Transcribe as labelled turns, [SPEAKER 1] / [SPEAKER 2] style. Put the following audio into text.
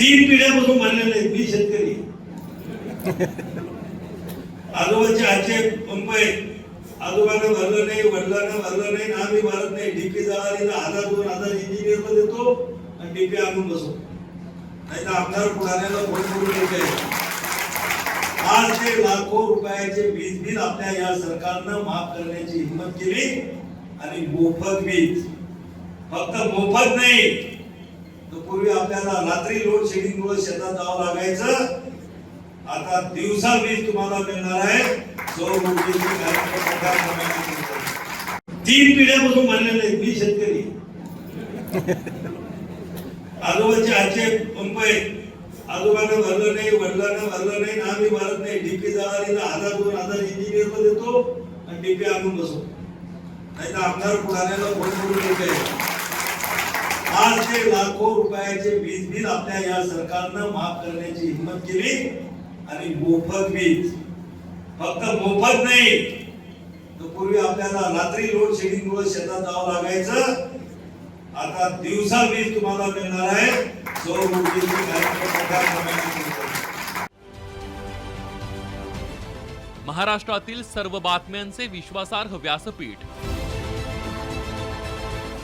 [SPEAKER 1] तीन पिढ्यापासून मानलेले आहेत मी शेतकरी. आजोबाचे आजचे पंप आहेत. आजोबानं भरलं नाही वडिलांना भरलं नाही ना आम्ही भरत नाही. डीपी जळाली तर हजार दोन हजार इंजिनियर देतो आणि डीपी आणून बसतो. नाही तर आमदार पुढाऱ्याला फोन करून येते आज ते लाखो रुपयाचे वीज बिल आपल्या या सरकारनं माफ करण्याची हिंमत केली आणि मोफत वीज. फक्त मोफत नाही पूर्वी आपल्याला रात्री लोड शेडिंग मुळे शेतात जावं लागायचं. आता दिवसा वीज तुम्हाला मिळणार आहे. सौर ऊर्जेची कार्यक्रम तीन पिढ्यापासून मानलेले नाही मी शेतकरी. आजोबाचे आजचे पंप आहेत. आजोबांना भरलं नाही वडिलांना भरलं नाही ना आम्ही भरत नाही. डीपी जाणारीला हजार दोन हजार इंजिनियर पण देतो आणि डीपी आणून बसतो नाही तर आमदार पुढाऱ्याला फोन करून येते ते लाखो रुपयाचे वीज बिल आपल्या या सरकारनं माफ करण्याची हिंमत केली आणि मोफत वीज. फक्त मोफत नाही तर पूर्वी आपल्याला रात्री लोड शेडिंग मुळे शेतात जावं लागायचं. आता दिवसा वीज तुम्हाला मिळणार आहे. सौर ऊर्जेची कार्यक्रम
[SPEAKER 2] महाराष्ट्रातील सर्व बातम्यांचे विश्वासार्ह व्यासपीठ.